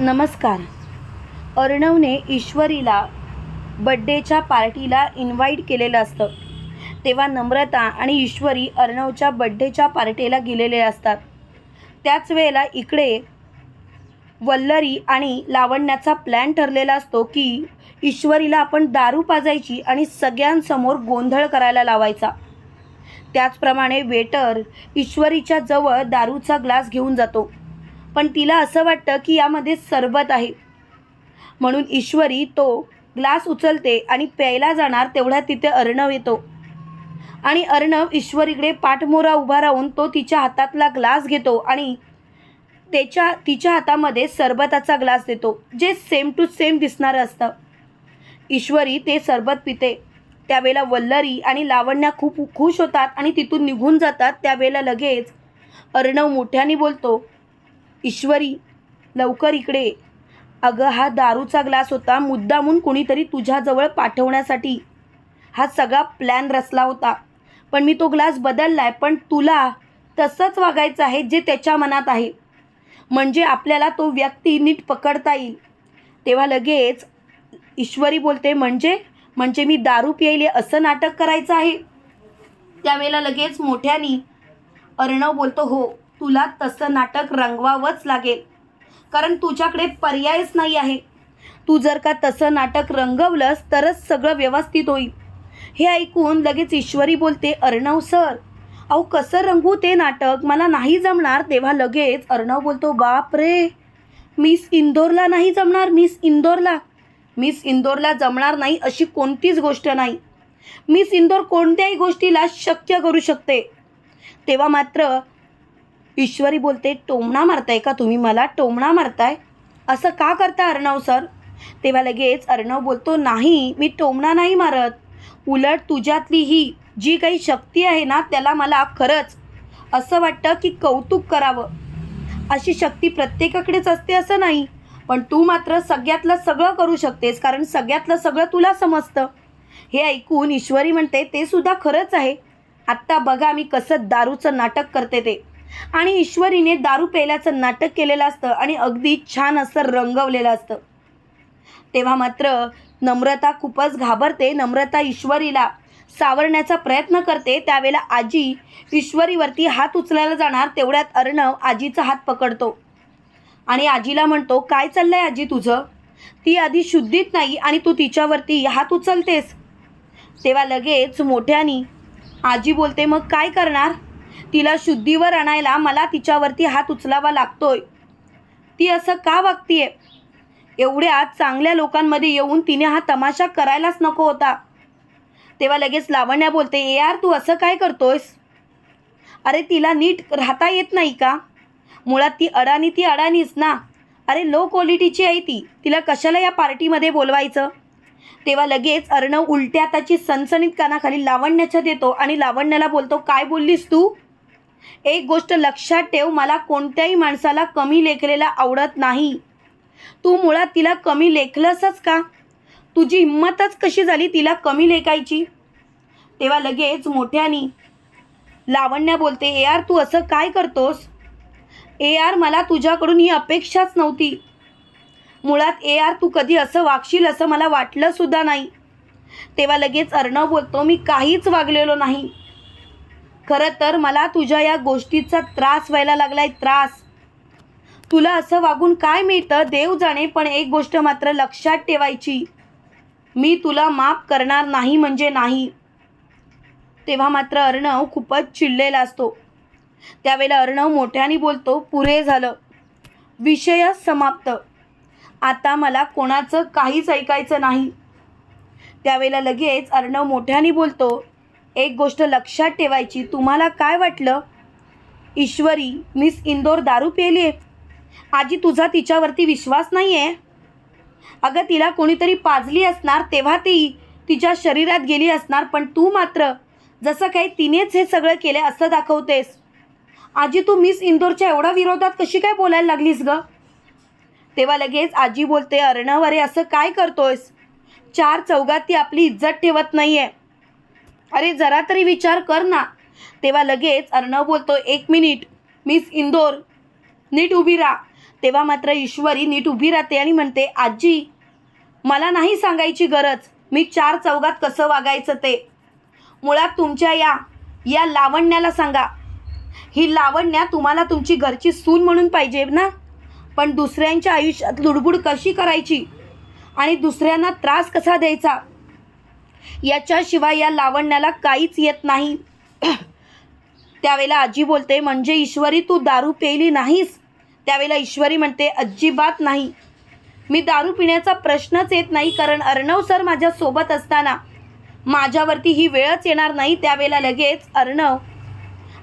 नमस्कार. अर्णवने ईश्वरीला बड्डेच्या पार्टीला इन्व्हाइट केलेलं असतं. तेव्हा नम्रता आणि ईश्वरी अर्णवच्या बड्डेच्या पार्टीला गेलेले असतात. त्याच वेळेला इकडे वल्लरी आणि लावण्याचा प्लॅन ठरलेला असतो की ईश्वरीला आपण दारू पाजायची आणि सगळ्यांसमोर गोंधळ करायला लावायचा. त्याचप्रमाणे वेटर ईश्वरीच्या जवळ दारूचा ग्लास घेऊन जातो. पण तिला असं वाटतं की यामध्ये सरबत आहे. म्हणून ईश्वरी तो ग्लास उचलते आणि प्यायला जाणार तेवढ्या तिथे अर्णव येतो. आणि अर्णव ईश्वरीकडे पाठमोरा उभा राहून तो तिच्या हातातला ग्लास घेतो आणि त्याच्या तिच्या हातामध्ये सरबताचा ग्लास देतो जे सेम टू सेम दिसणारं असतं. ईश्वरी ते सरबत पिते. त्यावेळेला वल्लरी आणि लावण्या खूप खुश होतात आणि तिथून निघून जातात. त्यावेळेला लगेच अर्णव मोठ्याने बोलतो ईश्वरी लवकर इकडे अगं हा दारूचा ग्लास होता मुद्दामून कुणीतरी तुझ्याजवळ पाठवण्यासाठी. हा सगळा प्लॅन रचला होता. पण मी तो ग्लास बदलला आहे पण तुला तसंच वागायचं आहे जे त्याच्या मनात आहे. म्हणजे आपल्याला तो व्यक्ती नीट पकडता येईल. तेव्हा लगेच ईश्वरी बोलते म्हणजे? म्हणजे मी दारू प्यायले असं नाटक करायचं आहे? त्यावेळेला लगेच मोठ्यानी अर्णव बोलतो हो. तुला तसं नाटक रंगवावंच लागेल. कारण तुझ्याकडे पर्यायच नाही आहे. तू जर का तसं नाटक रंगवलंस तरच सगळं व्यवस्थित होईल. हे ऐकून लगेच ईश्वरी बोलते अर्णव सर अहो कसं रंगवू ते नाटक? मला नाही जमणार. तेव्हा लगेच अर्णव बोलतो बाप रे मिस इंदोरला नाही जमणार मिस इंदोरला. मिस इंदोरला जमणार नाही अशी कोणतीच गोष्ट नाही. मिस इंदोर कोणत्याही गोष्टीला शक्य करू शकते. तेव्हा मात्र ईश्वरी बोलते टोमणा मारताय का तुम्ही मला? टोमणा मारताय. असं का करता अर्णव सर? तेव्हा लगेच अर्णव बोलतो नाही मी टोमणा नाही मारत. उलट तुझ्यातली ही जी काही शक्ती आहे ना त्याला मला खरंच असं वाटतं की कौतुक करावं. अशी शक्ती प्रत्येकाकडेच असते असं नाही पण तू मात्र सगळ्यातलं सगळं करू शकतेस कारण सगळ्यातलं सगळं तुला समजतं. हे ऐकून ईश्वरी म्हणते ते सुद्धा खरंच आहे. आत्ता बघा मी कसं दारूचं नाटक करते ते. आणि ईश्वरीने दारू पेल्याचं नाटक केलेलं असतं आणि अगदी छान असं रंगवलेलं असतं. तेव्हा मात्र नम्रता खूपच घाबरते. नम्रता ईश्वरीला सावरण्याचा प्रयत्न करते. त्यावेळेला आजी ईश्वरीवरती हात उचलायला जाणार तेवढ्यात अर्णव आजीचा हात पकडतो. आणि आजीला म्हणतो काय चाललंय आजी तुझं? ती आधी शुद्धीत नाही आणि तू तिच्यावरती हात उचलतेस. तेव्हा लगेच मोठ्यानी आजी बोलते मग काय करणार? तिला शुद्धीवर आणायला मला तिच्यावरती हात उचलावा लागतोय. ती असं का वागतीये? एवढ्या चांगल्या लोकांमध्ये येऊन तिने हा तमाशा करायलाच नको होता. तेव्हा लगेच लावण्या बोलते ए यार तू असं काय करतोयस? अरे तिला नीट राहता येत नाही का? मुळात ती अडाणी ती अडाणीच ना? अरे लो क्वालिटीची आहे ती. तिला कशाला या पार्टीमध्ये बोलवायचं? तेव्हा लगेच अर्णव उलट्या त्याची सणसणीत कानाखाली लावण्याच्या देतो आणि लावण्याला बोलतो काय बोललीस तू? एक गोष्ट लक्षात ठेव मला कोणत्याही माणसाला कमी लेखलेला आवडत नाही. तू मुळात तिला कमी लेखलंसच का? तुझी हिंमतच कशी झाली तिला कमी लेखायची? तेव्हा लगेच मोठ्यानी लावण्या बोलते ए आर तू असं काय करतोस? ए आर मला तुझ्याकडून ही अपेक्षाच नव्हती. मुळात ए आर तू कधी असं वागशील असं मला वाटलं सुद्धा नाही. तेव्हा लगेच अर्णव बोलतो मी काहीच वागलेलो नाही. खरं तर मला तुझ्या या गोष्टीचा त्रास व्हायला लागलाय त्रास. तुला असं वागून काय मिळतं? देव जाणे पण एक गोष्ट मात्र लक्षात ठेवायची. मी तुला माफ करणार नाही म्हणजे नाही. तेव्हा मात्र अर्णव खूपच चिडलेला असतो. त्यावेळेला अर्णव मोठ्याने बोलतो पुरे झालं. विषय समाप्त. आता मला कोणाचं काहीच ऐकायचं नाही. त्यावेळेला लगेच अर्णव मोठ्याने बोलतो एक गोष्ट लक्षात ठेवायची तुम्हाला काय वाटलं? ईश्वरी मिस इंदोर दारू पेली आहे आजी तुझा तिच्यावरती विश्वास नाही आहे अगं तिला कोणीतरी पाजली असणार तेव्हा ती तिच्या शरीरात गेली असणार पण तू मात्र जसं काही तिनेच हे सगळं केलं असं दाखवतेस. आजी तू मिस इंदोरच्या एवढ्या विरोधात कशी काय बोलायला लागलीस गं? तेव्हा लगेच आजी बोलते अर्णव अरे असं काय करतोयस? चार चौघात ती आपली इज्जत ठेवत नाही आहे अरे जरा तरी विचार कर ना. तेव्हा लगेच अर्णव बोलतो एक मिनिट मिस इंदोर नीट उभी राहा. तेव्हा मात्र ईश्वरी नीट उभी राहते आणि म्हणते आजी मला नाही सांगायची गरज मी चार चौघात कसं वागायचं ते? मुळात तुमच्या या या लावण्याला सांगा. ही लावण्या तुम्हाला तुमची घरची सून म्हणून पाहिजे ना? पण दुसऱ्यांच्या आयुष्यात लुडबुड कशी करायची? आणि दुसऱ्यांना त्रास कसा द्यायचा? याच्याशिवाय या लावण्याला काहीच येत नाही. त्यावेळेला आजी बोलते म्हणजे ईश्वरी तू दारू पेली नाहीस? त्यावेळेला ईश्वरी म्हणते अजिबात नाही. मी दारू पिण्याचा प्रश्नच येत नाही कारण अर्णव सर माझ्यासोबत असताना माझ्यावरती ही वेळच येणार नाही. त्यावेळेला लगेच अर्णव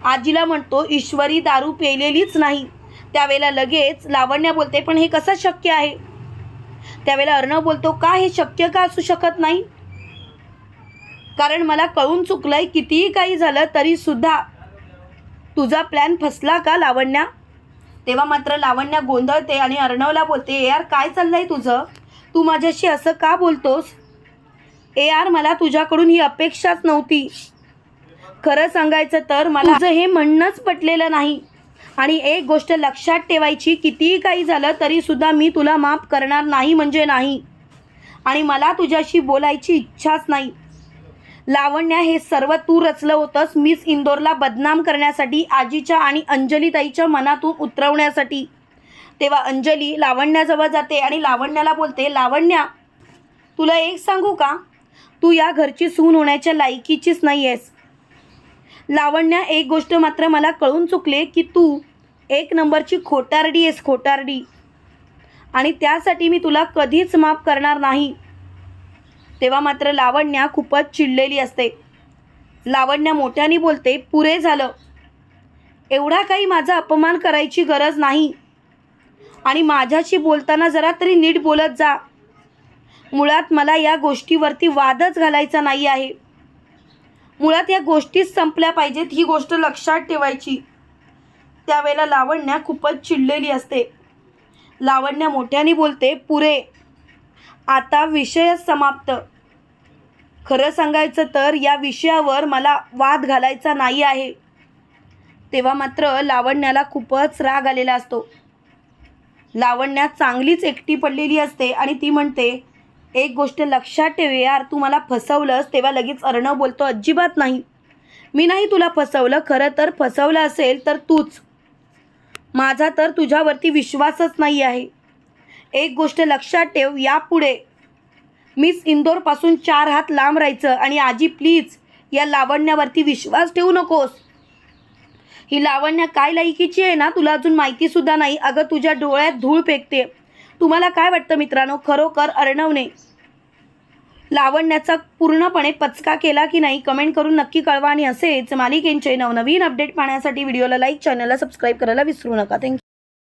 आजीला म्हणतो ईश्वरी दारू पेलेलीच नाही. त्यावेळेला लगेच लावण्या बोलते पण हे कसं शक्य आहे? त्यावेळेला अर्णव बोलतो का हे शक्य का असू शकत नाही? कारण मला कळून चुकलंय कितीही काही झालं तरी सुद्धा. तुझा प्लॅन फसला का लावण्या? तेव्हा मात्र लावण्या गोंधळते आणि अर्णवला बोलते यार काय चाललंय तुझं? तू माझ्याशी असं का बोलतोस? ए यार मला तुझ्याकडून ही अपेक्षाच नव्हती. खरं सांगायचं तर मला तुझं हे म्हणणंच पटलेलं नाही. आणि एक गोष्ट लक्षात ठेवायची कितीही काही झालं तरी सुद्धा मी तुला माफ करणार नाही म्हणजे नाही. आणि मला तुझ्याशी बोलायची इच्छाच नाही. लावण्या हे सर्व तू रचलं होतंस मिस इंदोरला बदनाम करण्यासाठी आजीच्या आणि अंजलीताईच्या मनातून उतरवण्यासाठी. तेव्हा अंजली लावण्याजवळ जाते आणि लावण्याला बोलते लावण्या तुला एक सांगू का? तू या घरची सून होण्याच्या लायकीचीच नाही आहेस लावण्या एक गोष्ट मात्र मला कळून चुकले की तू एक नंबरची खोटारडी आहेस खोटारडी. आणि त्यासाठी मी तुला कधीच माफ करणार नाही. तेव्हा मात्र लावण्या खूपच चिडलेली असते. लावण्या मोठ्याने बोलते पुरे झालं. एवढा काही माझा अपमान करायची गरज नाही. आणि माझ्याशी बोलताना जरा तरी नीट बोलत जा. मुळात मला या गोष्टीवरती वादच घालायचा नाही आहे. मुळात या गोष्टीच संपल्या पाहिजेत ही गोष्ट लक्षात ठेवायची. त्यावेळेला लावण्या खूपच चिडलेली असते. लावण्या मोठ्याने बोलते पुरे आता विषयच समाप्त. खरं सांगायचं तर या विषयावर मला वाद घालायचा नाही आहे. तेव्हा मात्र लावण्याला खूपच राग आलेला असतो. लावण्या चांगलीच एकटी पडलेली असते आणि ती म्हणते एक गोष्ट लक्षात ठेव यार तू मला फसवलंस तेव्हा लगेच अर्णव बोलतो अजिबात नाही. मी नाही तुला फसवलं खरं तर फसवलं असेल तर तूच. माझा तर तुझ्यावरती विश्वासच नाही आहे. एक गोष्ट लक्षात ठेव यापुढे. मिस इंदोरपासून चार हात लांब राहायचं आणि आजी प्लीज या लावण्यावरती विश्वास ठेवू नकोस. ही लावण्य काय लायकीची आहे ना? तुला अजून माहितीसुद्धा नाही. अगं तुझ्या डोळ्यात धूळ फेकते. तुम्हाला काय वाटतं मित्रांनो? खरोखर अर्णवने लावण्याचा पूर्णपणे पचका केला की नाही? कमेंट करून नक्की कळवा. आणि असेच मालिकेंचे नवनवीन अपडेट पाहण्यासाठी व्हिडिओला लाईक चॅनलला सबस्क्राईब करायला विसरू नका. थँक्यू